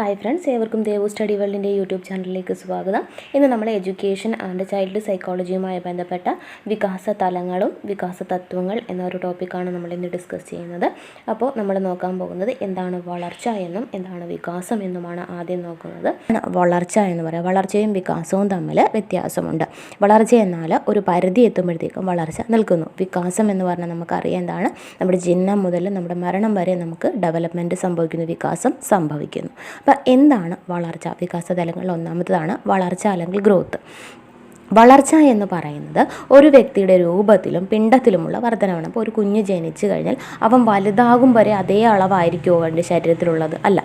Hi friends ഏവർക്കും Devu study വേൾഡിന്റെ YouTube ചാനലിലേക്ക് സ്വാഗതം. ഇന്ന് നമ്മൾ എഡ്യൂക്കേഷൻ ആൻഡ് ചൈൽഡ് സൈക്കോളജിയുമായി ബന്ധപ്പെട്ട വികാസ തലങ്ങളും വികാസ തത്വങ്ങൾ എന്നൊരു ടോപ്പിക്കാണ് നമ്മൾ ഇന്ന് ഡിസ്കസ് ചെയ്യുന്നത്. അപ്പോൾ നമ്മൾ നോക്കാൻ പോകുന്നത് എന്താണ് വളർച്ച എന്നും എന്താണ് വികാസം എന്നുമാണ് ആദ്യം നോക്കുന്നത്. വളർച്ച എന്ന് പറയാം. വളർച്ചയും വികാസവും തമ്മിൽ വ്യത്യാസമുണ്ട്. വളർച്ച എന്നാൽ ഒരു പരിധി എത്തുമ്പോഴത്തേക്കും വളർച്ച നിൽക്കുന്നു. വികാസം എന്ന് പറഞ്ഞാൽ നമുക്കറിയാം എന്താണ്? നമ്മുടെ ജനനം മുതൽ നമ്മുടെ മരണം വരെ നമുക്ക് ഡെവലപ്മെന്റ് സംഭവിക്കുന്നു. വികാസം സംഭവിക്കുന്നു. അപ്പോൾ എന്താണ് വളർച്ച? വികാസ തലങ്ങളിൽ ഒന്നാമത്തതാണ് വളർച്ച അല്ലെങ്കിൽ ഗ്രോത്ത് വളർച്ച എന്ന് പറയുന്നത് ഒരു വ്യക്തിയുടെ രൂപത്തിലും പിണ്ടത്തിലുമുള്ള വർധനമാണ് അപ്പോൾ ഒരു കുഞ്ഞ് ജനിച്ചു കഴിഞ്ഞാൽ അവൻ വലുതാകും വരെ അതേ അളവായിരിക്കുമോ അവന്റെ ശരീരത്തിലുള്ളത്? അല്ല.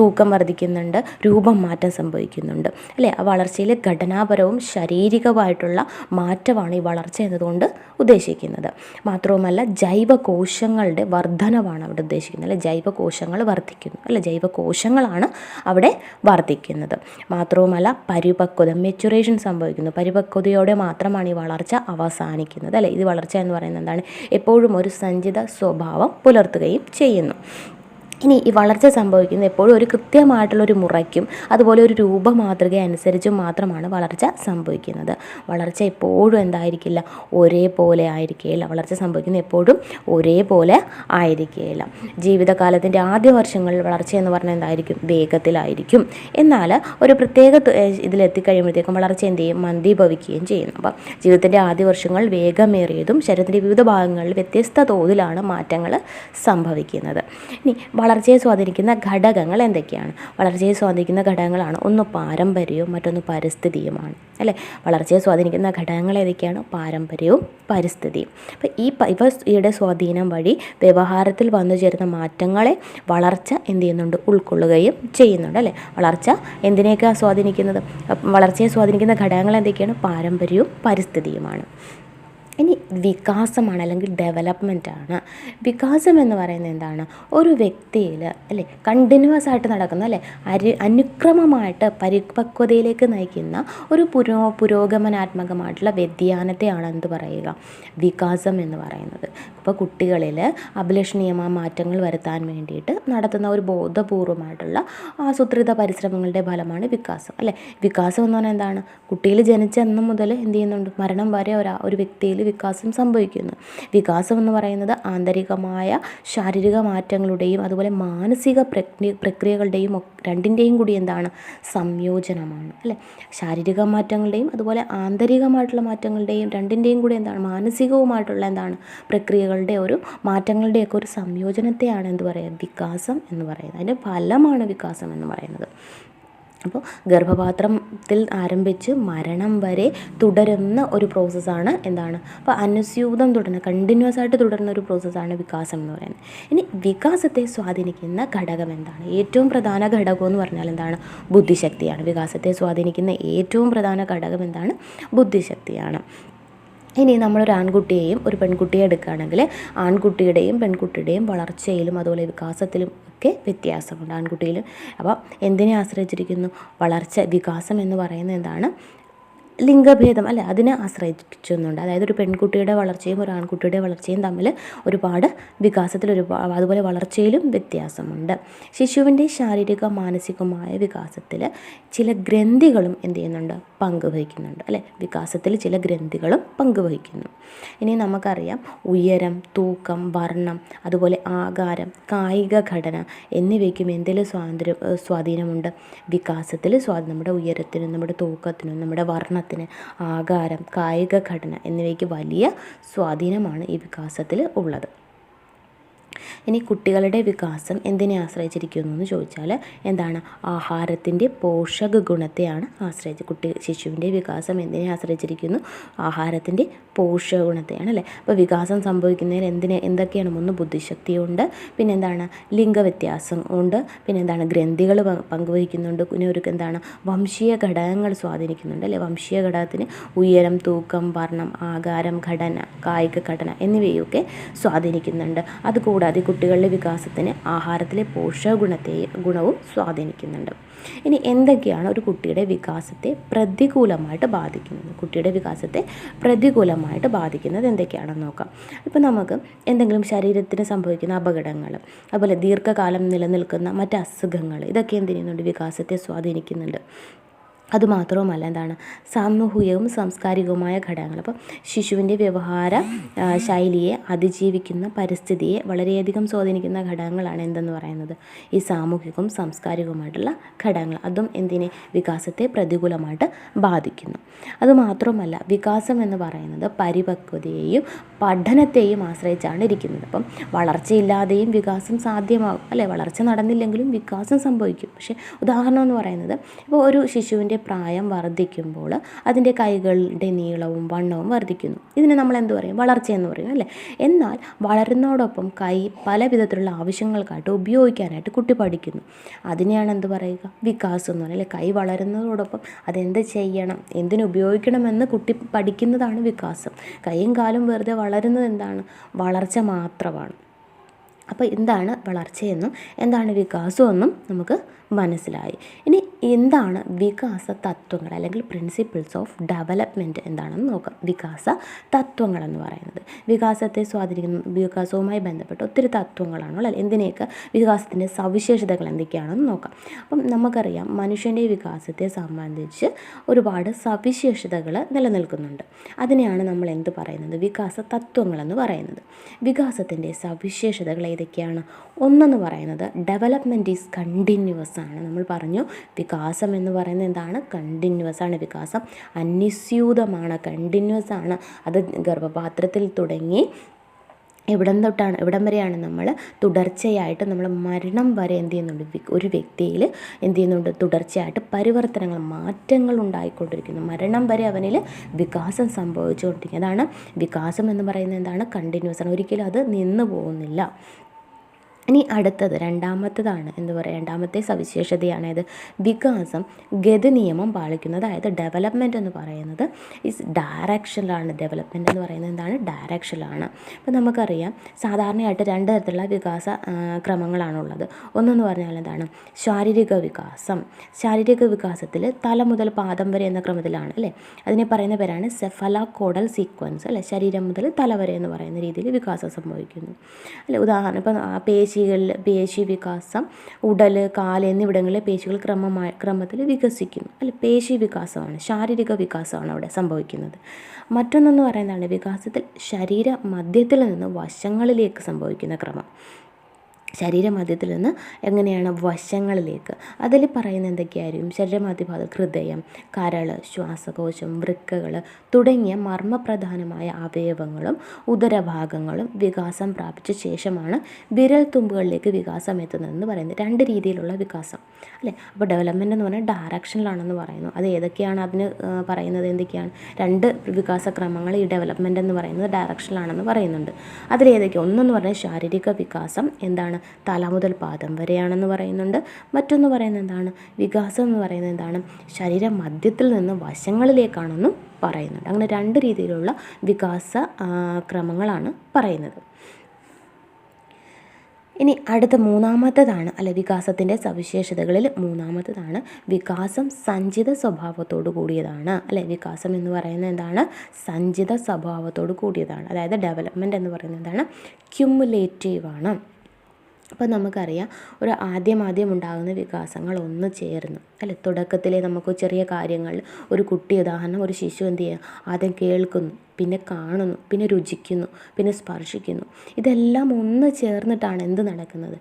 തൂക്കം വർദ്ധിക്കുന്നുണ്ട് രൂപം മാറ്റം സംഭവിക്കുന്നുണ്ട്. അല്ലേ? ആ വളർച്ചയിൽ ഘടനാപരവും ശാരീരികമായിട്ടുള്ള മാറ്റമാണ് ഈ വളർച്ച എന്നതുകൊണ്ട് ഉദ്ദേശിക്കുന്നത്. മാത്രവുമല്ല ജൈവകോശങ്ങളുടെ വർധനവാണ് അവിടെ ഉദ്ദേശിക്കുന്നത്. അല്ലെ? ജൈവകോശങ്ങൾ വർദ്ധിക്കുന്നു. അല്ലെ? ജൈവകോശങ്ങളാണ് അവിടെ വർദ്ധിക്കുന്നത്. മാത്രവുമല്ല പരിപക്വത മെച്ചുറേഷൻ സംഭവിക്കുന്നു. പരിപക്വതയോടെ മാത്രമാണ് ഈ വളർച്ച അവസാനിക്കുന്നത്. അല്ലെ? ഇത് വളർച്ച എന്ന് പറയുന്നത് എന്താണ്? എപ്പോഴും ഒരു സഞ്ചിത സ്വഭാവം പുലർത്തുകയും ചെയ്യുന്നു. ഇനി ഈ വളർച്ച സംഭവിക്കുന്നത് എപ്പോഴും ഒരു കൃത്യമായിട്ടുള്ളൊരു മുറയ്ക്കും അതുപോലെ ഒരു രൂപ മാതൃക അനുസരിച്ചും മാത്രമാണ് വളർച്ച സംഭവിക്കുന്നത്. വളർച്ച എപ്പോഴും എന്തായിരിക്കില്ല? ഒരേപോലെ ആയിരിക്കുകയില്ല വളർച്ച സംഭവിക്കുന്നത് എപ്പോഴും ഒരേപോലെ ആയിരിക്കുകയില്ല ജീവിതകാലത്തിന്റെ ആദ്യ വർഷങ്ങളിൽ വളർച്ച എന്ന് പറഞ്ഞാൽ എന്തായിരിക്കും? വേഗത്തിലായിരിക്കും. എന്നാൽ ഒരു പ്രത്യേക ഇതിലെത്തിക്കഴിയുമ്പോഴത്തേക്കും വളർച്ച എന്ത് ചെയ്യും? മന്ദീഭവിക്കുകയും ചെയ്യുന്നു. അപ്പം ജീവിതത്തിന്റെ ആദ്യ വർഷങ്ങൾ വേഗമേറിയതും ശരീരത്തിന്റെ വിവിധ ഭാഗങ്ങളിൽ വ്യത്യസ്ത തോതിലാണ് മാറ്റങ്ങൾ സംഭവിക്കുന്നത്. ഇനി വളർച്ചയെ സ്വാധീനിക്കുന്ന ഘടകങ്ങൾ എന്തൊക്കെയാണ്? വളർച്ചയെ സ്വാധീനിക്കുന്ന ഘടകങ്ങളാണ്. ഒന്ന് പാരമ്പര്യവും മറ്റൊന്ന് പരിസ്ഥിതിയുമാണ്. അല്ലേ? വളർച്ചയെ സ്വാധീനിക്കുന്ന ഘടകങ്ങൾ ഏതൊക്കെയാണ്? പാരമ്പര്യവും പരിസ്ഥിതിയും. അപ്പോൾ ഈ പ- ഇവയുടെ സ്വാധീനം വഴി വ്യവഹാരത്തിൽ വന്നു ചേരുന്ന മാറ്റങ്ങളെ വളർച്ച എന്ത് ചെയ്യുന്നുണ്ട്? ഉൾക്കൊള്ളുകയും ചെയ്യുന്നുണ്ട്. അല്ലേ? വളർച്ച എന്തിനെയൊക്കെയാണ് സ്വാധീനിക്കുന്നത്? വളർച്ചയെ സ്വാധീനിക്കുന്ന ഘടകങ്ങൾ എന്തൊക്കെയാണ്? പാരമ്പര്യവും പരിസ്ഥിതിയുമാണ്. ഇനി വികാസമാണ് അല്ലെങ്കിൽ ഡെവലപ്മെന്റ് ആണ്. വികാസം എന്ന് പറയുന്നത് എന്താണ്? ഒരു വ്യക്തിയിൽ അല്ലേ കണ്ടിന്യൂസ് ആയിട്ട് നടക്കുന്ന അല്ലേ അരി അനുക്രമമായിട്ട് പരിപക്വതയിലേക്ക് നയിക്കുന്ന ഒരു പുരോ പുരോഗമനാത്മകമായിട്ടുള്ള വ്യതിയാനത്തെയാണ് എന്ത് പറയുക? വികാസം എന്ന് പറയുന്നത്. ഇപ്പോൾ കുട്ടികളിൽ അഭിലഷണീയമായ മാറ്റങ്ങൾ വരുത്താൻ വേണ്ടിയിട്ട് നടത്തുന്ന ഒരു ബോധപൂർവമായിട്ടുള്ള ആസൂത്രിത പരിശ്രമങ്ങളുടെ ഫലമാണ് വികാസം. അല്ലേ വികാസം എന്ന് പറഞ്ഞാൽ എന്താണ്? കുട്ടിയിൽ ജനിച്ച അന്ന് മുതൽ എന്ത് ചെയ്യുന്നുണ്ട്? മരണം വരെ ഒരു ഒരു വ്യക്തിയിൽ വികാസം സംഭവിക്കുന്നു. വികാസം എന്ന് പറയുന്നത് ആന്തരികമായ ശാരീരിക മാറ്റങ്ങളുടെയും അതുപോലെ മാനസിക പ്രക്രിയ പ്രക്രിയകളുടെയും രണ്ടിന്റെയും കൂടി എന്താണ്? സംയോജനമാണ്. അല്ലേ? ശാരീരിക മാറ്റങ്ങളുടെയും അതുപോലെ ആന്തരികമായിട്ടുള്ള മാറ്റങ്ങളുടെയും രണ്ടിന്റെയും കൂടി എന്താണ്? മാനസികവുമായിട്ടുള്ള എന്താണ്? പ്രക്രിയകളുടെ ഒരു മാറ്റങ്ങളുടെയൊക്കെ ഒരു സംയോജനത്തെയാണ് എന്ത് പറയുക? വികാസം എന്ന് പറയുന്നത്. അതിന്റെ ഫലമാണ് വികാസം എന്ന് പറയുന്നത്. അപ്പോൾ ഗർഭപാത്രത്തിൽ ആരംഭിച്ച് മരണം വരെ തുടരുന്ന ഒരു പ്രോസസ്സാണ് എന്താണ്? അപ്പോൾ അനുസ്യൂതം തുടരുന്ന കണ്ടിന്യൂസ് ആയിട്ട് തുടരുന്ന ഒരു പ്രോസസ്സാണ് വികാസം എന്ന് പറയുന്നത്. ഇനി വികാസത്തെ സ്വാധീനിക്കുന്ന ഘടകം എന്താണ്? ഏറ്റവും പ്രധാന ഘടകം എന്ന് പറഞ്ഞാൽ എന്താണ്? ബുദ്ധിശക്തിയാണ്. വികാസത്തെ സ്വാധീനിക്കുന്ന ഏറ്റവും പ്രധാന ഘടകം എന്താണ്? ബുദ്ധിശക്തിയാണ്. ഇനി നമ്മളൊരു ആൺകുട്ടിയെയും ഒരു പെൺകുട്ടിയെ എടുക്കുകയാണെങ്കിൽ ആൺകുട്ടിയുടെയും പെൺകുട്ടിയുടെയും വളർച്ചയിലും അതുപോലെ വികാസത്തിലും ഒക്കെ വ്യത്യാസമുണ്ട് ആൺകുട്ടിയിലും. അപ്പോൾ എന്തിനെ ആശ്രയിച്ചിരിക്കുന്നു? വളർച്ച വികാസം എന്ന് പറയുന്നത് എന്താണ്? ലിംഗഭേദം അല്ലെ? അതിനെ ആശ്രയിച്ചൊന്നുണ്ട് അതായത് ഒരു പെൺകുട്ടിയുടെ വളർച്ചയും ഒരു ആൺകുട്ടിയുടെ വളർച്ചയും തമ്മിൽ ഒരുപാട് വികാസത്തിൽ ഒരു അതുപോലെ വളർച്ചയിലും വ്യത്യാസമുണ്ട്. ശിശുവിന്റെ ശാരീരിക മാനസികമായ വികാസത്തിൽ ചില ഗ്രന്ഥികളും എന്ത് ചെയ്യുന്നുണ്ട്? പങ്കുവഹിക്കുന്നുണ്ട്. അല്ലെ? വികാസത്തിൽ ചില ഗ്രന്ഥികളും പങ്കുവഹിക്കുന്നു. ഇനി നമുക്കറിയാം ഉയരം തൂക്കം വർണം അതുപോലെ ആകാരം കായിക ഘടന എന്നിവയ്ക്കും എന്തെങ്കിലും സ്വാതന്ത്ര്യം സ്വാധീനമുണ്ട്. വികാസത്തിൽ സ്വാധീനം നമ്മുടെ ഉയരത്തിനും നമ്മുടെ തൂക്കത്തിനും നമ്മുടെ വർണത്തിന് ആകാരം കായിക ഘടന എന്നിവയ്ക്ക് വലിയ സ്വാധീനമാണ് ഈ വികാസത്തിൽ ഉള്ളത്. ഇനി കുട്ടികളുടെ വികാസം എന്തിനെ ആശ്രയിച്ചിരിക്കുന്നു എന്ന് ചോദിച്ചാൽ എന്താണ്? ആഹാരത്തിന്റെ പോഷക ഗുണത്തെയാണ് ആശ്രയിച്ച് കുട്ടി ശിശുവിന്റെ വികാസം എന്തിനെ ആശ്രയിച്ചിരിക്കുന്നു? ആഹാരത്തിന്റെ പോഷക ഗുണത്തെയാണ് അല്ലേ? അപ്പോൾ വികാസം സംഭവിക്കുന്നതിന് എന്തിനെ എന്തൊക്കെയാണ്? ഒന്ന് ബുദ്ധിശക്തിയുണ്ട് പിന്നെ എന്താണ് ലിംഗവ്യത്യാസം ഉണ്ട് പിന്നെ എന്താണ് ഗ്രന്ഥികൾ പങ്കുവഹിക്കുന്നുണ്ട് പിന്നെ ഒരു എന്താണ്? വംശീയ ഘടകങ്ങൾ സ്വാധീനിക്കുന്നുണ്ട് അല്ലേ? വംശീയ ഘടകത്തിന് ഉയരം തൂക്കം വർണം ആകാരം ഘടന കായിക ഘടന എന്നിവയൊക്കെ സ്വാധീനിക്കുന്നുണ്ട്. അതുകൂടാതെ കൂടാതെ കുട്ടികളുടെ വികാസത്തിന് ആഹാരത്തിലെ പോഷക ഗുണത്തെയും ഗുണവും സ്വാധീനിക്കുന്നുണ്ട്. ഇനി എന്തൊക്കെയാണ് ഒരു കുട്ടിയുടെ വികാസത്തെ പ്രതികൂലമായിട്ട് ബാധിക്കുന്നത്? കുട്ടിയുടെ വികാസത്തെ പ്രതികൂലമായിട്ട് ബാധിക്കുന്നത് എന്തൊക്കെയാണെന്ന് നോക്കാം. ഇപ്പം നമുക്ക് എന്തെങ്കിലും ശരീരത്തിന് സംഭവിക്കുന്ന അപകടങ്ങൾ അതുപോലെ ദീർഘകാലം നിലനിൽക്കുന്ന മറ്റ് അസുഖങ്ങൾ ഇതൊക്കെ എന്ത് ചെയ്യുന്നുണ്ട്? വികാസത്തെ സ്വാധീനിക്കുന്നുണ്ട്. അതുമാത്രവുമല്ല എന്താണ് സാമൂഹികവും സാംസ്കാരികവുമായ ഘടകങ്ങൾ. അപ്പം ശിശുവിന്റെ വ്യവഹാര ശൈലിയെ അതിജീവിക്കുന്ന പരിസ്ഥിതിയെ വളരെയധികം സ്വാധീനിക്കുന്ന ഘടകങ്ങളാണ് എന്തെന്ന് പറയുന്നത്. ഈ സാമൂഹികവും സാംസ്കാരികവുമായിട്ടുള്ള ഘടകങ്ങൾ. അതും എന്തിനെ? വികാസത്തെ പ്രതികൂലമായിട്ട് ബാധിക്കുന്നു. അതുമാത്രവുമല്ല വികാസം എന്ന് പറയുന്നത് പരിപക്വതയെയും പഠനത്തെയും ആശ്രയിച്ചാണ് ഇരിക്കുന്നത്. അപ്പം വളർച്ചയില്ലാതെയും വികാസം സാധ്യമാകും. അല്ലേ വളർച്ച നടന്നില്ലെങ്കിലും വികാസം സംഭവിക്കും. പക്ഷേ ഉദാഹരണം എന്ന് പറയുന്നത് ഇപ്പോൾ ഒരു ശിശുവിന്റെ പ്രായം വർദ്ധിക്കുമ്പോൾ അതിന്റെ കൈകളുടെ നീളവും വണ്ണവും വർദ്ധിക്കുന്നു. ഇതിനെ നമ്മൾ എന്ത് പറയും? വളർച്ചയെന്ന് പറയും അല്ലേ? എന്നാൽ വളരുന്നതോടൊപ്പം കൈ പല വിധത്തിലുള്ള ആവശ്യങ്ങൾക്കായിട്ട് ഉപയോഗിക്കാനായിട്ട് കുട്ടി പഠിക്കുന്നു. അതിനെയാണ് എന്ത് പറയുക? വികാസം എന്ന് പറയുന്നത് കൈ വളരുന്നതോടൊപ്പം അതെന്ത് ചെയ്യണം? എന്തിനുപയോഗിക്കണമെന്ന് കുട്ടി പഠിക്കുന്നതാണ് വികാസം. കൈയും കാലും വെറുതെ വളരുന്നത് എന്താണ്? വളർച്ച മാത്രമാണ്. അപ്പോൾ എന്താണ് വളർച്ചയെന്നും എന്താണ് വികാസമെന്നും നമുക്ക് മനസ്സിലായി. ഇനി എന്താണ് വികാസ തത്വങ്ങൾ അല്ലെങ്കിൽ പ്രിൻസിപ്പിൾസ് ഓഫ് ഡെവലപ്മെന്റ് എന്താണെന്ന് നോക്കാം. വികാസ തത്വങ്ങളെന്ന് പറയുന്നത്. വികാസത്തെ സ്വാധീനിക്കുന്ന വികാസവുമായി ബന്ധപ്പെട്ട് ഒത്തിരി തത്വങ്ങളാണ് അല്ലെ? എന്തിനെയൊക്കെ? വികാസത്തിന്റെ സവിശേഷതകൾ എന്തൊക്കെയാണെന്ന് നോക്കാം. അപ്പം നമുക്കറിയാം മനുഷ്യന്റെ വികാസത്തെ സംബന്ധിച്ച് ഒരുപാട് സവിശേഷതകൾ നിലനിൽക്കുന്നുണ്ട്. അതിനെയാണ് നമ്മൾ എന്ത് പറയുന്നത്? വികാസ തത്വങ്ങളെന്ന് പറയുന്നത്. വികാസത്തിന്റെ സവിശേഷതകൾ ഏതൊക്കെയാണ്? ഒന്നെന്ന് പറയുന്നത് ഡെവലപ്മെന്റ് ഈസ് കണ്ടിന്യൂവസ് ആണ് നമ്മൾ പറഞ്ഞു. വികാസം എന്ന് പറയുന്നത് എന്താണ്? കണ്ടിന്യൂസ് ആണ് വികാസം. അന്യസ്യൂതമാണ് കണ്ടിന്യൂസ് ആണ്. അത് ഗർഭപാത്രത്തിൽ തുടങ്ങി എവിടം തൊട്ടാണ് എവിടം വരെയാണ് നമ്മൾ തുടർച്ചയായിട്ട് നമ്മൾ മരണം വരെ എന്ത് ചെയ്യുന്നുണ്ട്? ഒരു വ്യക്തിയിൽ എന്ത് ചെയ്യുന്നുണ്ട്? തുടർച്ചയായിട്ട് പരിവർത്തനങ്ങൾ മാറ്റങ്ങൾ ഉണ്ടായിക്കൊണ്ടിരിക്കുന്നു. മരണം വരെ അവനിൽ വികാസം സംഭവിച്ചുകൊണ്ടിരിക്കുന്നു. അതാണ് വികാസം എന്ന് പറയുന്നത് എന്താണ്? കണ്ടിന്യൂസ് ആണ്. ഒരിക്കലും അത് നിന്നു പോകുന്നില്ല. ഇനി അടുത്തത് രണ്ടാമത്തതാണ് എന്ന് പറയുക രണ്ടാമത്തെ സവിശേഷതയാണ് ഇത്. വികാസം ഗതി നിയമം പാലിക്കുന്നത് അതായത് ഡെവലപ്മെന്റ് എന്ന് പറയുന്നത് ഇസ് ഡയറക്ഷനിലാണ് ഡെവലപ്മെന്റ് എന്ന് പറയുന്നത് എന്താണ്? ഡയറക്ഷനിലാണ് അപ്പോൾ നമുക്കറിയാം സാധാരണയായിട്ട് രണ്ട് തരത്തിലുള്ള വികാസ ക്രമങ്ങളാണുള്ളത്. ഒന്നെന്ന് പറഞ്ഞാൽ എന്താണ്? ശാരീരിക വികാസം. ശാരീരിക വികാസത്തിൽ തല മുതൽ പാദം വരെ എന്ന ക്രമത്തിലാണ് അല്ലേ? അതിനെ പറയുന്ന പേരാണ് സെഫല കോഡൽ സീക്വൻസ് അല്ലേ? ശരീരം മുതൽ തല വരെ എന്ന് പറയുന്ന രീതിയിൽ വികാസം സംഭവിക്കുന്നു. അല്ലെ? ഉദാഹരണം ഇപ്പം പേശി പേശികളിൽ പേശി വികാസം ഉടൽ കാൽ എന്നിവിടങ്ങളിലെ പേശികൾ ക്രമമായ ക്രമത്തിൽ വികസിക്കുന്നു. അല്ല പേശി വികാസമാണ് ശാരീരിക വികാസമാണ് അവിടെ സംഭവിക്കുന്നത്. മറ്റൊന്നെന്ന് പറയുന്നതാണ് വികാസത്തിൽ ശരീര മധ്യത്തിൽ നിന്ന് വശങ്ങളിലേക്ക് സംഭവിക്കുന്ന ക്രമം. ശരീരമധ്യത്തിൽ നിന്ന് എങ്ങനെയാണ് വശങ്ങളിലേക്ക് അതിൽ പറയുന്ന എന്തൊക്കെയായിരിക്കും? ശരീരമധ്യഭാഗം ഹൃദയം കരൾ ശ്വാസകോശം വൃക്കകൾ തുടങ്ങിയ മർമ്മപ്രധാനമായ അവയവങ്ങളും ഉദരഭാഗങ്ങളും വികാസം പ്രാപിച്ച ശേഷമാണ് വിരൽ തുമ്പുകളിലേക്ക് വികാസം എത്തുന്നതെന്ന് പറയുന്നത്. രണ്ട് രീതിയിലുള്ള വികാസം അല്ലേ? അപ്പോൾ ഡെവലപ്മെന്റ് എന്ന് പറഞ്ഞാൽ ഡയറക്ഷനിലാണെന്ന് പറയുന്നു. അത് ഏതൊക്കെയാണ് അതിന് പറയുന്നത് എന്തൊക്കെയാണ്? രണ്ട് വികാസക്രമങ്ങൾ ഈ ഡെവലപ്മെന്റ് എന്ന് പറയുന്നത് ഡയറക്ഷനിലാണെന്ന് പറയുന്നുണ്ട്. അതിലേതൊക്കെ ഒന്നെന്ന് പറഞ്ഞാൽ ശാരീരിക വികാസം എന്താണ്? തല മുതൽ പാദം വരെയാണെന്ന് പറയുന്നുണ്ട്. മറ്റൊന്ന് പറയുന്നത് എന്താണ്? വികാസം എന്ന് പറയുന്നത് എന്താണ്? ശരീര മധ്യത്തിൽ നിന്ന് വശങ്ങളിലേക്കാണെന്നും പറയുന്നുണ്ട്. അങ്ങനെ രണ്ട് രീതിയിലുള്ള വികാസ ക്രമങ്ങളാണ് പറയുന്നത്. ഇനി അടുത്ത മൂന്നാമത്തതാണ് അല്ലെ വികാസത്തിന്റെ സവിശേഷതകളിൽ മൂന്നാമത്തതാണ് വികാസം സഞ്ചിത സ്വഭാവത്തോട് കൂടിയതാണ്. അല്ലെ വികാസം എന്ന് പറയുന്നത് എന്താണ്? സഞ്ചിത സ്വഭാവത്തോട് കൂടിയതാണ്. അതായത് ഡെവലപ്മെന്റ് എന്ന് പറയുന്നത് എന്താണ്? ക്യുമുലേറ്റീവ് ആണ്. അപ്പോൾ നമുക്കറിയാം ഒരു ആദ്യം ആദ്യം ഉണ്ടാകുന്ന വികാസങ്ങൾ ഒന്ന് ചേർന്ന് അല്ലെ? തുടക്കത്തിലെ നമുക്ക് ചെറിയ കാര്യങ്ങൾ ഒരു കുട്ടി ഉദാഹരണം ഒരു ശിശു എന്ത് ചെയ്യുക ആദ്യം കേൾക്കുന്നു. പിന്നെ കാണുന്നു പിന്നെ രുചിക്കുന്നു പിന്നെ സ്പർശിക്കുന്നു. ഇതെല്ലാം ഒന്ന് ചേർന്നിട്ടാണ് എന്ത് നടക്കുന്നത്?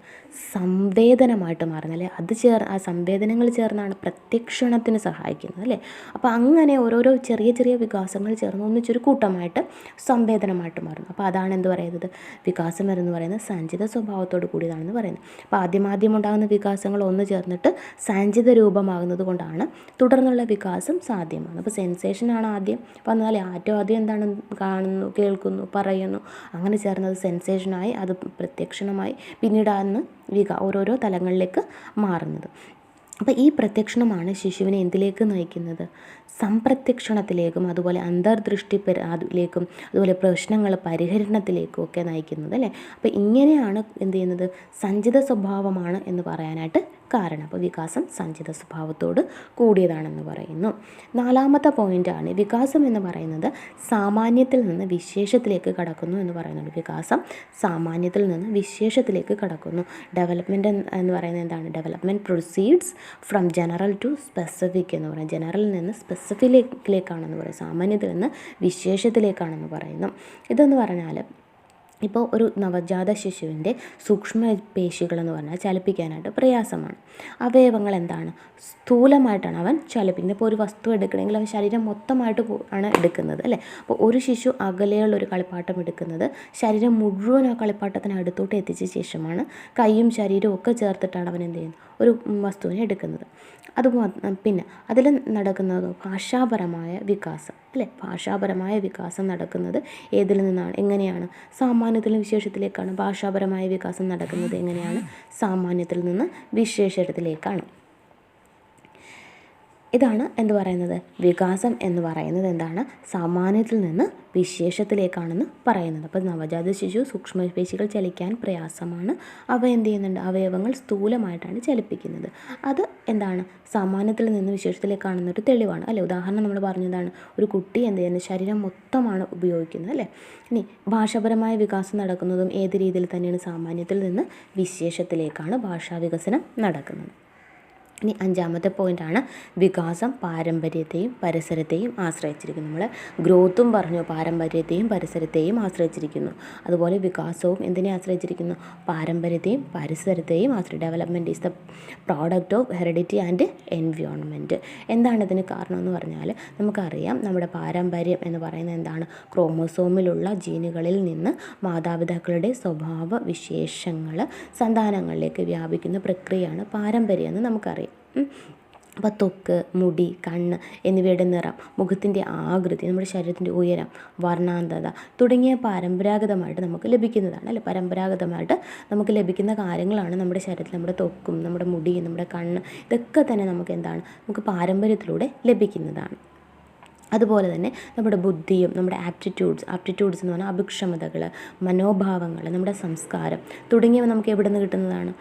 സംവേദനമായിട്ട് മാറുന്നത് അല്ലേ? അത് ചേർ ആ സംവേദനങ്ങൾ ചേർന്നാണ് പ്രത്യക്ഷണത്തിന് സഹായിക്കുന്നത് അല്ലേ? അപ്പോൾ അങ്ങനെ ഓരോരോ ചെറിയ ചെറിയ വികാസങ്ങൾ ചേർന്ന് ഒന്നിച്ചൊരു കൂട്ടമായിട്ട് സംവേദനമായിട്ട് മാറുന്നു. അപ്പോൾ അതാണ് എന്ത് പറയുന്നത്? വികാസം എന്ന് പറയുന്നത് സഞ്ചിത സ്വഭാവത്തോട് കൂടിയതാണെന്ന് പറയുന്നത്. അപ്പോൾ ആദ്യം ആദ്യം ഉണ്ടാകുന്ന വികാസങ്ങൾ ഒന്ന് ചേർന്നിട്ട് സഞ്ചിത രൂപമാകുന്നത് കൊണ്ടാണ് തുടർന്നുള്ള വികാസം സാധ്യമാണ് അപ്പോൾ സെൻസേഷനാണ് ആദ്യം വന്നാൽ ഏറ്റവും ആദ്യം എന്താണ് കാണുന്നു കേൾക്കുന്നു പറയുന്നു. അങ്ങനെ ചേർന്നത് സെൻസേഷനായി അത് പ്രത്യക്ഷണമായി പിന്നീടാണ് വിക ഓരോരോ തലങ്ങളിലേക്ക് മാറുന്നത്. അപ്പോൾ ഈ പ്രത്യക്ഷണമാണ് ശിശുവിനെ എന്തിലേക്ക് നയിക്കുന്നത്? സംപ്രത്യക്ഷണത്തിലേക്കും അതുപോലെ അന്തർദൃഷ്ടി അതിലേക്കും അതുപോലെ പ്രശ്നങ്ങൾ പരിഹരണത്തിലേക്കും ഒക്കെ നയിക്കുന്നത് അല്ലേ? അപ്പോൾ ഇങ്ങനെയാണ് എന്ത് ചെയ്യുന്നത്? സഞ്ചിത സ്വഭാവമാണ് എന്ന് പറയാനായിട്ട് കാരണം. അപ്പോൾ വികാസം സഞ്ചിത സ്വഭാവത്തോട് കൂടിയതാണെന്ന് പറയുന്നു. നാലാമത്തെ പോയിന്റാണ് വികാസം എന്ന് പറയുന്നത് സാമാന്യത്തിൽ നിന്ന് വിശേഷത്തിലേക്ക് കടക്കുന്നു എന്ന് പറയുന്നുണ്ട്. വികാസം സാമാന്യത്തിൽ നിന്ന് വിശേഷത്തിലേക്ക് കടക്കുന്നു. ഡെവലപ്മെന്റ് എന്ന് പറയുന്നത് എന്താണ്? Development proceeds from general to specific എന്ന് പറയുന്നത് ജനറലിൽ നിന്ന് സ്പെസിഫിക്കിലേക്കാണെന്ന് പറയും സാമാന്യത്തിൽ നിന്ന് വിശേഷത്തിലേക്കാണെന്ന് പറയുന്നു. ഇതെന്ന് പറഞ്ഞാൽ ഇപ്പോൾ ഒരു നവജാത ശിശുവിന്റെ സൂക്ഷ്മ പേശികളെന്ന് പറഞ്ഞാൽ ചലിപ്പിക്കാനായിട്ട് പ്രയാസമാണ്. അവയവങ്ങൾ എന്താണ്? സ്ഥൂലമായിട്ടാണ് അവൻ ചലിപ്പിക്കുന്നത്. ഇപ്പോൾ ഒരു വസ്തു എടുക്കണമെങ്കിൽ അവൻ ശരീരം മൊത്തമായിട്ട് ആണ് എടുക്കുന്നത് അല്ലേ? അപ്പോൾ ഒരു ശിശു അകലെയുള്ള ഒരു കളിപ്പാട്ടം എടുക്കുന്നത് ശരീരം മുഴുവൻ ആ കളിപ്പാട്ടത്തിന് അടുത്തോട്ട് എത്തിച്ച ശേഷമാണ് കൈയും ശരീരവും ഒക്കെ ചേർത്തിട്ടാണ് അവൻ എന്ത് ചെയ്യുന്നത്? ഒരു വസ്തുവിനെ എടുക്കുന്നത്. അതുപോലെ പിന്നെ അതിൽ നടക്കുന്നത് ഭാഷാപരമായ വികാസം. അല്ലേ? ഭാഷാപരമായ വികാസം നടക്കുന്നത് ഏതിൽ നിന്നാണ്? എങ്ങനെയാണ്? സാമാന്യത്തിൽ വിശേഷത്തിലേക്കാണ് ഭാഷാപരമായ വികാസം നടക്കുന്നത്. എങ്ങനെയാണ്? സാമാന്യത്തിൽ നിന്ന് വിശേഷത്തിലേക്കാണ്. ഇതാണ് എന്ത് പറയുന്നത്? വികാസം എന്ന് പറയുന്നത് എന്താണ്? സാമാന്യത്തിൽ നിന്ന് വിശേഷത്തിലേക്കാണെന്ന് പറയുന്നത്. അപ്പോൾ നവജാത ശിശു സൂക്ഷ്മപേശികൾ ചലിക്കാൻ പ്രയാസമാണ്. അവ എന്ത് ചെയ്യുന്നുണ്ട്? അവയവങ്ങൾ സ്ഥൂലമായിട്ടാണ് ചലിപ്പിക്കുന്നത്. അത് എന്താണ്? സാമാന്യത്തിൽ നിന്ന് വിശേഷത്തിലേക്കാണെന്നൊരു തെളിവാണ്. അല്ലേ? ഉദാഹരണം നമ്മൾ പറഞ്ഞതാണ് ഒരു കുട്ടി എന്ത് ചെയ്യുന്നത് ശരീരം മൊത്തമാണ് ഉപയോഗിക്കുന്നത് അല്ലേ? ഇനി ഭാഷാപരമായ വികാസം നടക്കുന്നതും ഏത് രീതിയിൽ തന്നെയാണ്? സാമാന്യത്തിൽ നിന്ന് വിശേഷത്തിലേക്കാണ് ഭാഷാ വികസനം നടക്കുന്നത്. ഇനി അഞ്ചാമത്തെ പോയിന്റാണ് വികാസം പാരമ്പര്യത്തെയും പരിസരത്തെയും ആശ്രയിച്ചിരിക്കുന്നു. നമ്മൾ ഗ്രോത്തും പറഞ്ഞു പാരമ്പര്യത്തെയും പരിസരത്തെയും ആശ്രയിച്ചിരിക്കുന്നു. അതുപോലെ വികാസവും എന്തിനെ ആശ്രയിച്ചിരിക്കുന്നു? പാരമ്പര്യത്തെയും പരിസരത്തെയും ആശ്രയി development is the product of heredity and environment എന്താണ് ഇതിന് കാരണം എന്ന് പറഞ്ഞാൽ നമുക്കറിയാം നമ്മുടെ പാരമ്പര്യം എന്ന് പറയുന്നത് എന്താണ്? ക്രോമോസോമിലുള്ള ജീനുകളിൽ നിന്ന് മാതാപിതാക്കളുടെ സ്വഭാവ വിശേഷങ്ങൾ സന്താനങ്ങളിലേക്ക് വ്യാപിക്കുന്ന പ്രക്രിയയാണ് പാരമ്പര്യം എന്ന് നമുക്കറിയാം. അപ്പോൾ ത്വക്ക് മുടി കണ്ണ് എന്നിവയുടെ നിറം മുഖത്തിന്റെ ആകൃതി നമ്മുടെ ശരീരത്തിന്റെ ഉയരം വർണാന്തത തുടങ്ങിയ പരമ്പരാഗതമായിട്ട് നമുക്ക് ലഭിക്കുന്നതാണ്. അല്ലെ? പരമ്പരാഗതമായിട്ട് നമുക്ക് ലഭിക്കുന്ന കാര്യങ്ങളാണ് നമ്മുടെ ശരീരത്തിൽ നമ്മുടെ തൊക്കും നമ്മുടെ മുടിയും നമ്മുടെ കണ്ണ് ഇതൊക്കെ തന്നെ നമുക്ക് എന്താണ്? നമുക്ക് പാരമ്പര്യത്തിലൂടെ ലഭിക്കുന്നതാണ്. അതുപോലെ തന്നെ നമ്മുടെ ബുദ്ധിയും നമ്മുടെ ആപ്റ്റിറ്റ്യൂഡ്സ് ആപ്റ്റിറ്റ്യൂഡ്സ് എന്ന് പറഞ്ഞാൽ അഭിക്ഷമതകൾ മനോഭാവങ്ങൾ നമ്മുടെ സംസ്കാരം തുടങ്ങിയവ നമുക്ക് എവിടെ നിന്ന് കിട്ടുന്നതാണ്?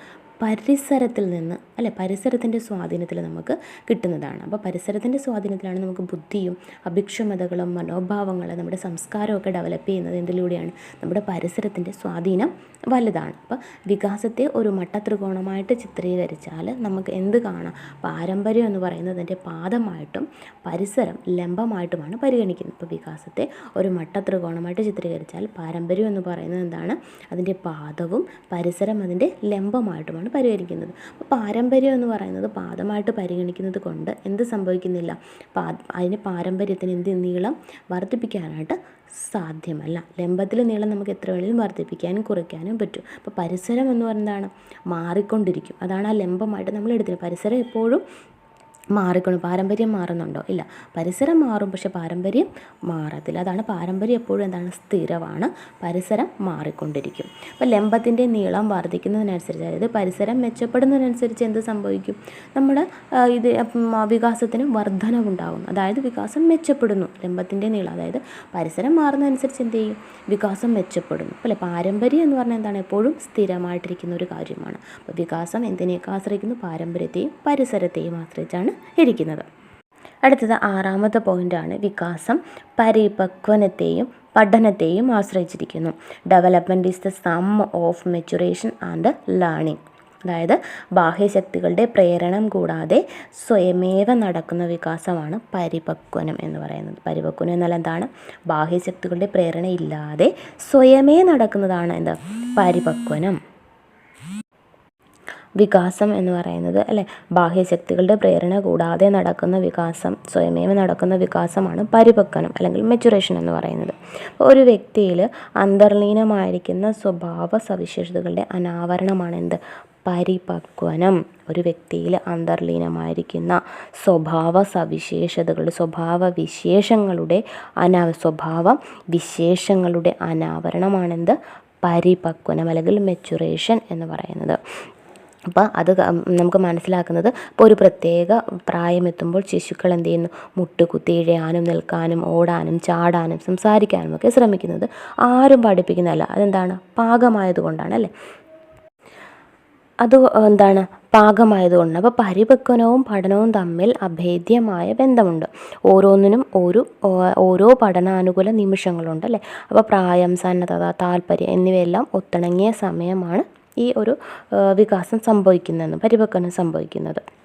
പരിസരത്തിൽ നിന്ന് അല്ലെ പരിസരത്തിന്റെ സ്വാധീനത്തിൽ നമുക്ക് കിട്ടുന്നതാണ്. അപ്പോൾ പരിസരത്തിന്റെ സ്വാധീനത്തിലാണ് നമുക്ക് ബുദ്ധിയും അഭിക്ഷമതകളും മനോഭാവങ്ങളും നമ്മുടെ സംസ്കാരമൊക്കെ ഡെവലപ്പ് ചെയ്യുന്നത് എന്തിലൂടെയാണ് നമ്മുടെ പരിസരത്തിന്റെ സ്വാധീനം വലുതാണ്. അപ്പോൾ വികാസത്തെ ഒരു മട്ടത്രികോണമായിട്ട് ചിത്രീകരിച്ചാൽ നമുക്ക് എന്ത് കാണാം? പാരമ്പര്യം എന്ന് പറയുന്നതിന്റെ പാദമായിട്ടും പരിസരം ലംബമായിട്ടുമാണ് പരിഗണിക്കുന്നത്. ഇപ്പോൾ വികാസത്തെ ഒരു മട്ടത്രികോണമായിട്ട് ചിത്രീകരിച്ചാൽ പാരമ്പര്യം എന്ന് പറയുന്നത് എന്താണ്? അതിന്റെ പാദവും പരിസരം അതിന്റെ ലംബമായിട്ടുമാണ് പരിഗണിക്കുന്നത് അപ്പോൾ പാരമ്പര്യം എന്ന് പറയുന്നത് പാദമായിട്ട് പരിഗണിക്കുന്നത് കൊണ്ട് എന്ത് സംഭവിക്കുന്നില്ല. പാ അതിന് പാരമ്പര്യത്തിന് എന്ത് നീളം വർദ്ധിപ്പിക്കാനായിട്ട് സാധ്യമല്ല. ലംബത്തിൽ നീളം നമുക്ക് എത്ര വേണമെങ്കിലും വർദ്ധിപ്പിക്കാനും കുറയ്ക്കാനും പറ്റും. അപ്പോൾ പരിസരം എന്ന് പറയുന്നതാണ് മാറിക്കൊണ്ടിരിക്കും. അതാണ് ആ ലംബമായിട്ട് നമ്മൾ എടുത്തിരുന്നത് പരിസരം എപ്പോഴും മാറിക്കൊണ്ട് പാരമ്പര്യം മാറുന്നുണ്ടോ? ഇല്ല. പരിസരം മാറും പക്ഷെ പാരമ്പര്യം മാറത്തില്ല. അതാണ് പാരമ്പര്യം എപ്പോഴും എന്താണ്? സ്ഥിരമാണ്. പരിസരം മാറിക്കൊണ്ടിരിക്കും. അപ്പോൾ ലംബത്തിന്റെ നീളം വർദ്ധിക്കുന്നതിനനുസരിച്ച് അതായത് പരിസരം മെച്ചപ്പെടുന്നതിനനുസരിച്ച് എന്ത് സംഭവിക്കും? നമ്മുടെ ഇത് വികാസത്തിന് വർധനവുണ്ടാകും അതായത് വികാസം മെച്ചപ്പെടുന്നു. ലംബത്തിന്റെ നീളം അതായത് പരിസരം മാറുന്നതനുസരിച്ച് എന്ത് ചെയ്യും? വികാസം മെച്ചപ്പെടുന്നു. അല്ലേ? പാരമ്പര്യം എന്ന് പറഞ്ഞാൽ എന്താണ്? എപ്പോഴും സ്ഥിരമായിട്ടിരിക്കുന്ന ഒരു കാര്യമാണ്. അപ്പോൾ വികാസം എന്തിനെയൊക്കെ ആശ്രയിക്കുന്നു? പാരമ്പര്യത്തെയും പരിസരത്തെയും ആശ്രയിച്ചാണ് ഇരിക്കുന്നത്. അടുത്തത് ആറാമത്തെ പോയിന്റാണ് വികാസം. പരിപക്വനത്തെയും പഠനത്തെയും ആശ്രയിച്ചിരിക്കുന്നു. Development is the sum of maturation and learning അതായത് ബാഹ്യശക്തികളുടെ പ്രേരണം കൂടാതെ സ്വയമേവ നടക്കുന്ന വികാസമാണ് പരിപക്വനം എന്ന് പറയുന്നത്. പരിപക്വനം എന്നാൽ എന്താണ്? ബാഹ്യശക്തികളുടെ പ്രേരണയില്ലാതെ സ്വയമേ നടക്കുന്നതാണ് എന്താ? പരിപക്വനം. വികാസം എന്ന് പറയുന്നത് അല്ലേ? ബാഹ്യശക്തികളുടെ പ്രേരണ കൂടാതെ നടക്കുന്ന വികാസം സ്വയമേവ നടക്കുന്ന വികാസമാണ് പരിപക്വനം അല്ലെങ്കിൽ മെച്ചുറേഷൻ എന്ന് പറയുന്നത്. ഒരു വ്യക്തിയിൽ അന്തർലീനമായിരിക്കുന്ന സ്വഭാവ സവിശേഷതകളുടെ അനാവരണമാണ് എന്ത്? പരിപക്വനം. ഒരു വ്യക്തിയിൽ അന്തർലീനമായിരിക്കുന്ന സ്വഭാവ സവിശേഷതകളുടെ സ്വഭാവ വിശേഷങ്ങളുടെ അനാ സ്വഭാവ വിശേഷങ്ങളുടെ അനാവരണമാണെന്ത് പരിപക്വനം അല്ലെങ്കിൽ മെച്ചുറേഷൻ എന്ന് പറയുന്നത്. അപ്പോൾ അത് നമുക്ക് മനസ്സിലാക്കുന്നത് ഇപ്പോൾ ഒരു പ്രത്യേക പ്രായമെത്തുമ്പോൾ ശിശുക്കൾ എന്ത് ചെയ്യുന്നു? മുട്ടുകുത്തി ഇഴയാനും നിൽക്കാനും ഓടാനും ചാടാനും സംസാരിക്കാനും ഒക്കെ ശ്രമിക്കുന്നത് ആരും പഠിപ്പിക്കുന്നതല്ല. അതെന്താണ്? പാകമായതുകൊണ്ടാണ് അല്ലേ? അത് എന്താണ്? പാകമായതുകൊണ്ട് അപ്പോൾ പരിപക്വനവും പഠനവും തമ്മിൽ അഭേദ്യമായ ബന്ധമുണ്ട്. ഓരോന്നിനും ഒരു ഓരോ പഠനാനുകൂല നിമിഷങ്ങളുണ്ട് അല്ലേ? അപ്പോൾ പ്രായം സന്നദ്ധത താല്പര്യം എന്നിവയെല്ലാം ഒത്തിണങ്ങിയ സമയമാണ് ഈ ഒരു വികാസം സംഭവിക്കുന്നതെന്ന് പരിപക്വനം സംഭവിക്കുന്നത്.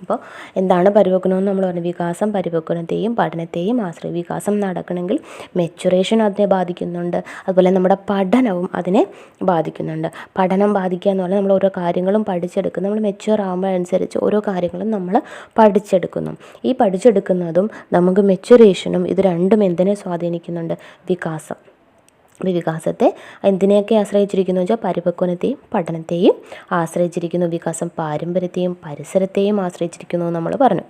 അപ്പോൾ എന്താണ് പരിപക്വനം എന്ന് നമ്മൾ പറഞ്ഞു. വികാസം പരിപക്വനത്തെയും പഠനത്തെയും ആശ്രയി വികാസം നടക്കണമെങ്കിൽ മെച്ചുറേഷൻ അതിനെ ബാധിക്കുന്നുണ്ട്. അതുപോലെ നമ്മുടെ പഠനവും അതിനെ ബാധിക്കുന്നുണ്ട്. പഠനം ബാധിക്കുക എന്ന് പറഞ്ഞാൽ നമ്മൾ ഓരോ കാര്യങ്ങളും പഠിച്ചെടുക്കും. നമ്മൾ മെച്ചുവർ ആകുമ്പോഴനുസരിച്ച് ഓരോ കാര്യങ്ങളും നമ്മൾ പഠിച്ചെടുക്കുന്നു. ഈ പഠിച്ചെടുക്കുന്നതും നമുക്ക് മെച്ചുറേഷനും ഇത് രണ്ടും എന്തിനെ സ്വാധീനിക്കുന്നുണ്ട്? വികാസം. വികാസത്തെ എന്തിനെയൊക്കെ ആശ്രയിച്ചിരിക്കുന്നു വെച്ചാൽ പരിപക്വനത്തെയും പഠനത്തെയും ആശ്രയിച്ചിരിക്കുന്നു. വികാസം പാരമ്പര്യത്തെയും പരിസരത്തെയും ആശ്രയിച്ചിരിക്കുന്നു നമ്മൾ പറഞ്ഞു.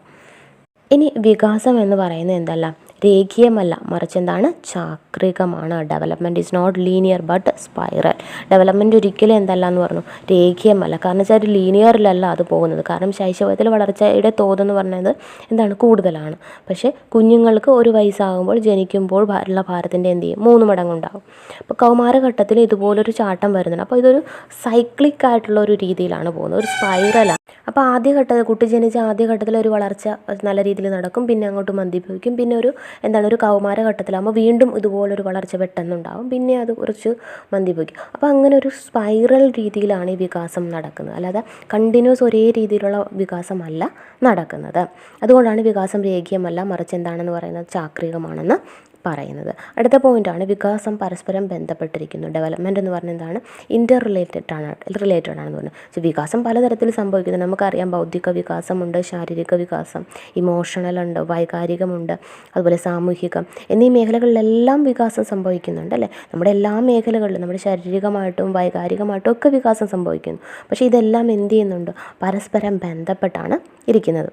ഇനി വികാസം എന്ന് പറയുന്നത് എന്തല്ല? രേഖീയമല്ല. മറിച്ച് എന്താണ്? ചാക്രികമാണ്. Development is not linear but spiral development ഒരിക്കലും എന്തല്ല എന്ന് പറഞ്ഞു. രേഖീയമല്ല. കാരണം വെച്ചാൽ ഒരു ലീനിയറിലല്ല അത് പോകുന്നത്. കാരണം ശൈശവത്തിൽ വളർച്ചയുടെ തോതെന്ന് പറയുന്നത് എന്താണ്? കൂടുതലാണ്. പക്ഷേ കുഞ്ഞുങ്ങൾക്ക് ഒരു വയസ്സാകുമ്പോൾ ജനിക്കുമ്പോൾ ഉള്ള ഭാരത്തിന്റെ എന്ത് ചെയ്യും? മൂന്ന് മടങ്ങുണ്ടാകും. അപ്പോൾ കൗമാരഘട്ടത്തിൽ ഇതുപോലൊരു ചാട്ടം വരുന്നുണ്ട്. അപ്പോൾ ഇതൊരു സൈക്ലിക് ആയിട്ടുള്ള ഒരു രീതിയിലാണ് പോകുന്നത്. ഒരു സ്പൈറലാണ് അപ്പോൾ ആദ്യഘട്ടത്തിൽ കുട്ടി ജനിച്ച ആദ്യഘട്ടത്തിൽ ഒരു വളർച്ച നല്ല രീതിയിൽ നടക്കും. പിന്നെ അങ്ങോട്ട് മന്ദിഭവിക്കും. പിന്നെ ഒരു എന്താണ് ഒരു കൗമാര കൗമാരഘട്ടത്തിലാകുമ്പോൾ വീണ്ടും ഇതുപോലൊരു വളർച്ച പെട്ടെന്നുണ്ടാകും പിന്നെ അത് കുറച്ച് മന്ദിഭവിക്കും അപ്പോൾ അങ്ങനെ ഒരു സ്പൈറൽ രീതിയിലാണ് ഈ വികാസം നടക്കുന്നത്. അല്ലാതെ കണ്ടിന്യൂസ് ഒരേ രീതിയിലുള്ള വികാസമല്ല നടക്കുന്നത്. അതുകൊണ്ടാണ് വികാസം രേഖീയമല്ല മറിച്ച് എന്താണെന്ന് പറയുന്നത് ചാക്രികമാണെന്ന് പറയുന്നത്. അടുത്ത പോയിന്റാണ് വികാസം പരസ്പരം ബന്ധപ്പെട്ടിരിക്കുന്നു. ഡെവലപ്മെന്റ് എന്ന് പറഞ്ഞാൽ എന്താണ്? ഇന്റർ റിലേറ്റഡ് ആണ്. റിലേറ്റഡ് ആണെന്ന് പറഞ്ഞു. സോ വികാസം പലതരത്തിൽ സംഭവിക്കുന്നു നമുക്കറിയാം ബൗദ്ധിക വികാസമുണ്ട് ശാരീരിക വികാസം ഇമോഷണൽ ഉണ്ട് വൈകാരികമുണ്ട് അതുപോലെ സാമൂഹികം എന്നീ മേഖലകളിലെല്ലാം വികാസം സംഭവിക്കുന്നുണ്ട് അല്ലേ? നമ്മുടെ എല്ലാ മേഖലകളിലും നമ്മുടെ ശാരീരികമായിട്ടും വൈകാരികമായിട്ടും ഒക്കെ വികാസം സംഭവിക്കുന്നു. പക്ഷേ ഇതെല്ലാം എന്ത് ചെയ്യുന്നുണ്ട്? പരസ്പരം ബന്ധപ്പെട്ടാണ് ഇരിക്കുന്നത്.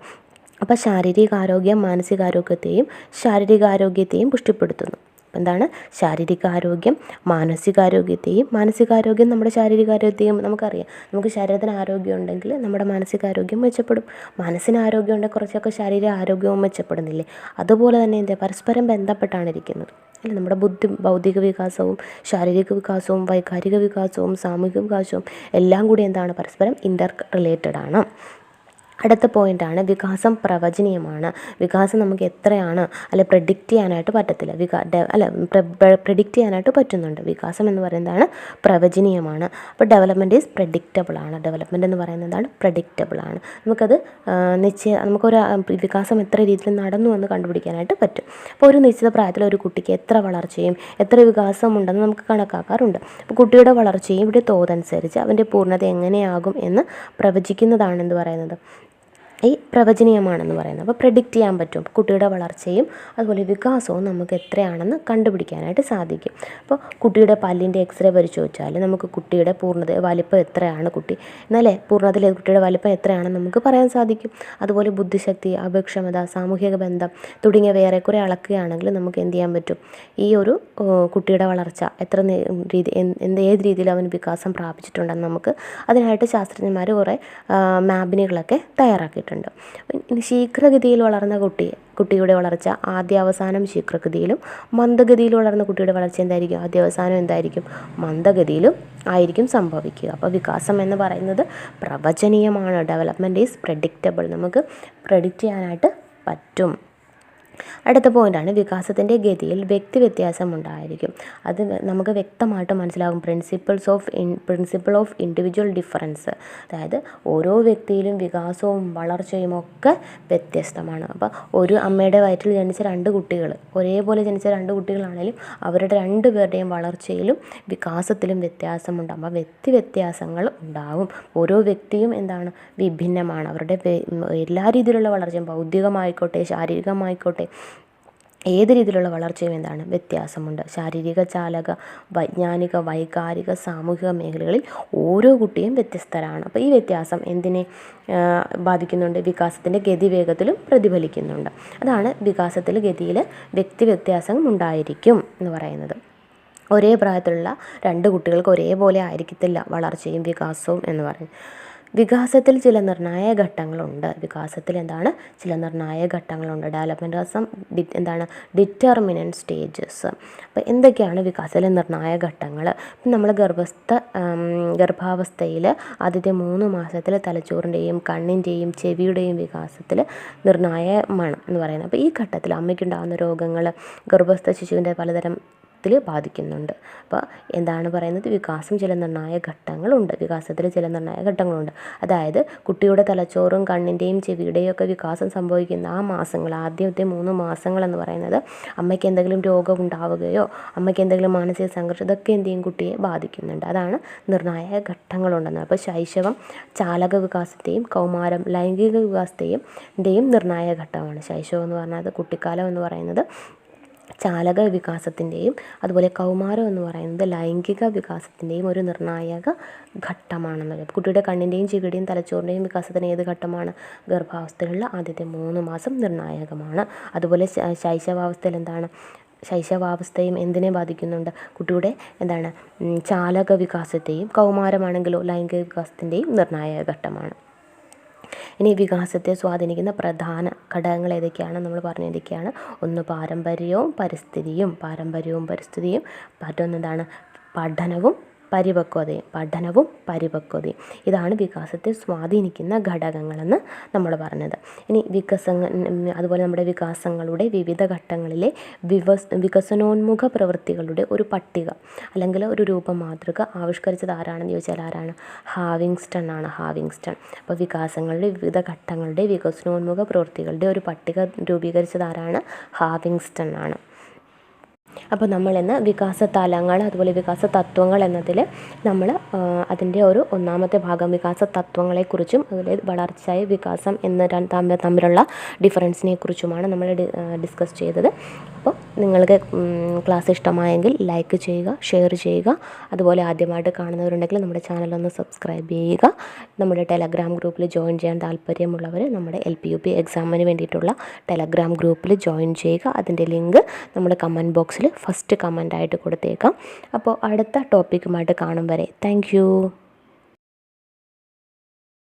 അപ്പോൾ ശാരീരികാരോഗ്യം മാനസികാരോഗ്യത്തെയും ശാരീരികാരോഗ്യത്തെയും പുഷ്ടിപ്പെടുത്തുന്നു. എന്താണ്? ശാരീരികാരോഗ്യം മാനസികാരോഗ്യത്തെയും മാനസികാരോഗ്യം നമ്മുടെ ശാരീരികാരോഗ്യത്തെയും നമുക്കറിയാം. നമുക്ക് ശരീരത്തിന് ആരോഗ്യം ഉണ്ടെങ്കിൽ നമ്മുടെ മാനസികാരോഗ്യം മെച്ചപ്പെടും. മനസ്സിന് ആരോഗ്യം ഉണ്ടെങ്കിൽ കുറച്ചൊക്കെ ശാരീരിക ആരോഗ്യവും മെച്ചപ്പെടുന്നില്ലേ? അതുപോലെ തന്നെ എന്താ? പരസ്പരം ബന്ധപ്പെട്ടാണ് ഇരിക്കുന്നത്. അല്ലേ? നമ്മുടെ ബുദ്ധി ഭൗതിക വികാസവും ശാരീരിക വികാസവും വൈകാരിക വികാസവും സാമൂഹിക വികാസവും എല്ലാം കൂടി എന്താണ്? പരസ്പരം ഇന്റർ റിലേറ്റഡ് ആണ്. അടുത്ത പോയിന്റാണ് വികാസം പ്രവചനീയമാണ്. വികാസം നമുക്ക് എത്രയാണ് അല്ല പ്രഡിക്റ്റ് ചെയ്യാനായിട്ട് പറ്റത്തില്ല. വികാ അല്ല പ്രഡിക്റ്റ് ചെയ്യാനായിട്ട് പറ്റുന്നുണ്ട്. വികാസം എന്ന് പറയുന്നതാണ് പ്രവചനീയമാണ്. അപ്പോൾ ഡെവലപ്മെന്റ് ഈസ് പ്രഡിക്റ്റബിൾ ആണ്. ഡെവലപ്മെന്റ് എന്ന് പറയുന്നത് എന്താണ്? പ്രഡിക്റ്റബിൾ ആണ്. നമുക്കത് നിശ്ചയ നമുക്കൊരു വികാസം എത്ര രീതിയിൽ നടന്നു എന്ന് കണ്ടുപിടിക്കാനായിട്ട് പറ്റും. അപ്പോൾ ഒരു നിശ്ചിത പ്രായത്തിൽ ഒരു കുട്ടിക്ക് എത്ര വളർച്ചയും എത്ര വികാസം ഉണ്ടെന്ന് നമുക്ക് കണക്കാക്കാറുണ്ട്. അപ്പോൾ കുട്ടിയുടെ വളർച്ചയും ഇവിടെ തോതനുസരിച്ച് അവന്റെ പൂർണത എങ്ങനെയാകും എന്ന് പ്രവചിക്കുന്നതാണ് എന്ന് പറയുന്നത്. ഈ പ്രവചനീയമാണെന്ന് പറയുന്നത്. അപ്പോൾ പ്രെഡിക്റ്റ് ചെയ്യാൻ പറ്റും. കുട്ടിയുടെ വളർച്ചയും അതുപോലെ വികാസവും നമുക്ക് എത്രയാണെന്ന് കണ്ടുപിടിക്കാനായിട്ട് സാധിക്കും. അപ്പോൾ കുട്ടിയുടെ പല്ലിന്റെ എക്സ്റേ പരിശോധിച്ചാൽ നമുക്ക് കുട്ടിയുടെ പൂർണത വലിപ്പം എത്രയാണ് കുട്ടി? എന്നാലേ പൂർണതയിലെ കുട്ടിയുടെ വലിപ്പം എത്രയാണെന്ന് നമുക്ക് പറയാൻ സാധിക്കും. അതുപോലെ ബുദ്ധിശക്തി അപക്ഷമത സാമൂഹിക ബന്ധം തുടങ്ങിയ വേറെ കുറെ അളക്കുകയാണെങ്കിൽ നമുക്ക് എന്ത് ചെയ്യാൻ പറ്റും? ഈ ഒരു കുട്ടിയുടെ വളർച്ച എത്ര രീതി എന്ത് ഏത് രീതിയിൽ അവൻ വികാസം പ്രാപിച്ചിട്ടുണ്ടെന്ന് നമുക്ക് അതിനായിട്ട് ശാസ്ത്രജ്ഞന്മാർ കുറേ മാപിനുകളൊക്കെ തയ്യാറാക്കിയിട്ടുണ്ട്. ഇനി ശീഘ്രഗതിയിൽ വളർന്ന കുട്ടി കുട്ടിയുടെ വളർച്ച ആദ്യാവസാനം ശീഘ്രഗതിയിലും മന്ദഗതിയിൽ വളർന്ന കുട്ടിയുടെ വളർച്ച എന്തായിരിക്കും? ആദ്യാവസാനം എന്തായിരിക്കും? മന്ദഗതിയിലും ആയിരിക്കും സംഭവിക്കുക. അപ്പോൾ വികാസം എന്ന് പറയുന്നത് പ്രവചനീയമാണ്. ഡെവലപ്മെന്റ് ഈസ് പ്രഡിക്റ്റബിൾ നമുക്ക് പ്രഡിക്റ്റ് ചെയ്യാനായിട്ട് പറ്റും. അടുത്ത പോയിന്റാണ് വികാസത്തിന്റെ ഗതിയിൽ വ്യക്തി വ്യത്യാസം ഉണ്ടായിരിക്കും. അത് നമുക്ക് വ്യക്തമായിട്ട് മനസ്സിലാകും. Principles of in principle of individual difference അതായത് ഓരോ വ്യക്തിയിലും വികാസവും വളർച്ചയും ഒക്കെ വ്യത്യസ്തമാണ്. അപ്പോൾ ഒരു അമ്മയുടെ വയറ്റിൽ ജനിച്ച രണ്ട് കുട്ടികൾ ഒരേപോലെ ജനിച്ച രണ്ട് കുട്ടികളാണെങ്കിലും അവരുടെ രണ്ട് പേരുടെയും വളർച്ചയിലും വികാസത്തിലും വ്യത്യാസമുണ്ടാകും അപ്പോൾ വ്യക്തി വ്യത്യാസങ്ങൾ ഉണ്ടാവും. ഓരോ വ്യക്തിയും എന്താണ്? വിഭിന്നമാണ്. അവരുടെ എല്ലാ രീതിയിലുള്ള വളർച്ചയും ബൗദ്ധികമായിക്കോട്ടെ ശാരീരികമായിക്കോട്ടെ ഏത് രീതിയിലുള്ള വളർച്ചയും എന്താണ് വ്യത്യാസമുണ്ട്. ശാരീരിക ചാലക വൈജ്ഞാനിക വൈകാരിക സാമൂഹിക മേഖലകളിൽ ഓരോ കുട്ടിയും വ്യത്യസ്തരാണ്. അപ്പോൾ ഈ വ്യത്യാസം എന്തിനെ ബാധിക്കുന്നുണ്ട്? വികാസത്തിന്റെ ഗതിവേഗത്തിലും പ്രതിഫലിക്കുന്നുണ്ട്. അതാണ് വികാസത്തിൽ ഗതിയിൽ വ്യക്തി വ്യത്യാസം ഉണ്ടായിരിക്കും എന്ന് പറയുന്നത്. ഒരേ പ്രായത്തിലുള്ള രണ്ട് കുട്ടികൾക്ക് ഒരേപോലെ ആയിരിക്കത്തില്ല വളർച്ചയും വികാസവും എന്ന് പറയും വികാസത്തിൽ ചില നിർണായക ഘട്ടങ്ങളുണ്ട്. വികാസത്തിൽ എന്താണ്? ചില നിർണായക ഘട്ടങ്ങളുണ്ട്. ഡെവലപ്മെന്റ് സം എന്താണ്? ഡിറ്റർമിനന്റ് സ്റ്റേജസ് അപ്പോൾ എന്തൊക്കെയാണ് വികാസത്തിലെ നിർണായക ഘട്ടങ്ങൾ നമ്മൾ ഗർഭസ്ഥ ഗർഭാവസ്ഥയിൽ ആദ്യത്തെ മൂന്ന് മാസത്തിൽ തലച്ചോറിന്റെയും കണ്ണിന്റെയും ചെവിയുടെയും വികാസത്തിൽ നിർണായകമാണ് എന്ന് പറയുന്നത്. അപ്പോൾ ഈ ഘട്ടത്തിൽ അമ്മയ്ക്കുണ്ടാകുന്ന രോഗങ്ങൾ ഗർഭസ്ഥ ശിശുവിന്റെ പലതരം ത്തിൽ ബാധിക്കുന്നുണ്ട്. അപ്പോൾ എന്താണ് പറയുന്നത്? വികാസം ചില നിർണായക ഘട്ടങ്ങളുണ്ട്. വികാസത്തിൽ ചില നിർണായക ഘട്ടങ്ങളുണ്ട്. അതായത് കുട്ടിയുടെ തലച്ചോറും കണ്ണിന്റെയും ചെവിയുടെയും ഒക്കെ വികാസം സംഭവിക്കുന്ന ആ മാസങ്ങൾ ആദ്യത്തെ മൂന്ന് മാസങ്ങൾ എന്ന് പറയുന്നത് അമ്മയ്ക്ക് എന്തെങ്കിലും രോഗം ഉണ്ടാവുകയോ അമ്മയ്ക്ക് എന്തെങ്കിലും മാനസിക സംഘർഷം ഇതൊക്കെ എന്ത് ചെയ്യും? കുട്ടിയെ ബാധിക്കുന്നുണ്ട്. അതാണ് നിർണായക ഘട്ടങ്ങളുണ്ടെന്ന്. അപ്പോൾ ശൈശവം ചാലക വികാസത്തെയും കൗമാരം ലൈംഗിക വികാസത്തെയും ന്റെയും നിർണായക ഘട്ടമാണ്. ശൈശവം എന്ന് പറഞ്ഞാൽ കുട്ടിക്കാലം എന്ന് പറയുന്നത് ചാലക വികാസത്തിന്റെയും അതുപോലെ കൗമാരം എന്ന് പറയുന്നത് ലൈംഗിക വികാസത്തിന്റെയും ഒരു നിർണായക ഘട്ടമാണെന്നത് കുട്ടിയുടെ കണ്ണിന്റെയും ചെവിയുടെയും തലച്ചോറിന്റെയും വികാസത്തിന് ഏത് ഘട്ടമാണ്? ഗർഭാവസ്ഥയിലുള്ള ആദ്യത്തെ മൂന്ന് മാസം നിർണായകമാണ്. അതുപോലെ ശൈശവാവസ്ഥയിൽ എന്താണ്? ശൈശവാവസ്ഥയും എന്തിനെ ബാധിക്കുന്നുണ്ട്? കുട്ടിയുടെ എന്താണ്? ചാലക വികാസത്തെയും കൗമാരമാണെങ്കിലോ ലൈംഗിക വികാസത്തിന്റെയും നിർണായക ഘട്ടമാണ്. ഇനി വികാസത്തെ സ്വാധീനിക്കുന്ന പ്രധാന ഘടകങ്ങൾ ഏതൊക്കെയാണ്? നമ്മൾ പറഞ്ഞിരിക്കുകയാണ് ഒന്ന് പാരമ്പര്യവും പരിസ്ഥിതിയും. പാരമ്പര്യവും പരിസ്ഥിതിയും. മറ്റൊന്നെന്താണ് പഠനവും പരിപക്വതയും പഠനവും പരിപക്വതയും. ഇതാണ് വികാസത്തെ സ്വാധീനിക്കുന്ന ഘടകങ്ങളെന്ന് നമ്മൾ പറഞ്ഞത്. ഇനി വികസന അതുപോലെ നമ്മുടെ വികാസങ്ങളുടെ വിവിധ ഘട്ടങ്ങളിലെ വിവസ് വികസനോന്മുഖ പ്രവൃത്തികളുടെ ഒരു പട്ടിക അല്ലെങ്കിൽ ഒരു രൂപ മാതൃക ആവിഷ്കരിച്ചത് ആരാണെന്ന് ചോദിച്ചാൽ ആരാണ്? ഹാവിങ്സ്റ്റൺ ആണ് ഹാവിങ്സ്റ്റൺ. അപ്പോൾ വികാസങ്ങളുടെ വിവിധ ഘട്ടങ്ങളുടെ വികസനോന്മുഖ പ്രവൃത്തികളുടെ ഒരു പട്ടിക രൂപീകരിച്ചത് ആരാണ്? ഹാവിങ്സ്റ്റൺ ആണ്. അപ്പോൾ നമ്മളിന്ന് വികാസ തലങ്ങൾ അതുപോലെ വികാസ തത്വങ്ങൾ എന്നതിൽ നമ്മൾ അതിന്റെ ഒരു ഒന്നാമത്തെ ഭാഗം വികാസ തത്വങ്ങളെക്കുറിച്ചും അതുപോലെ വളർച്ചയായ വികാസം എന്ന തമ്മിൽ തമ്മിലുള്ള ഡിഫറൻസിനെ കുറിച്ചുമാണ് നമ്മൾ ഡിസ്കസ് ചെയ്തത്. അപ്പോൾ നിങ്ങൾക്ക് ക്ലാസ് ഇഷ്ടമായെങ്കിൽ ലൈക്ക് ചെയ്യുക ഷെയർ ചെയ്യുക. അതുപോലെ ആദ്യമായിട്ട് കാണുന്നവരുണ്ടെങ്കിൽ നമ്മുടെ ചാനലൊന്ന് സബ്സ്ക്രൈബ് ചെയ്യുക. നമ്മുടെ ടെലഗ്രാം ഗ്രൂപ്പിൽ ജോയിൻ ചെയ്യാൻ താല്പര്യമുള്ളവർ നമ്മുടെ എൽ പി യു പി എക്സാമിന് വേണ്ടിയിട്ടുള്ള ടെലഗ്രാം ഗ്രൂപ്പിൽ ജോയിൻ ചെയ്യുക. അതിന്റെ ലിങ്ക് നമ്മുടെ കമന്റ് ബോക്സിൽ ഫസ്റ്റ് കമന്റായിട്ട് കൊടുത്തേക്കാം. അപ്പോൾ അടുത്ത ടോപ്പിക്കുമായിട്ട് കാണും വരെ. താങ്ക്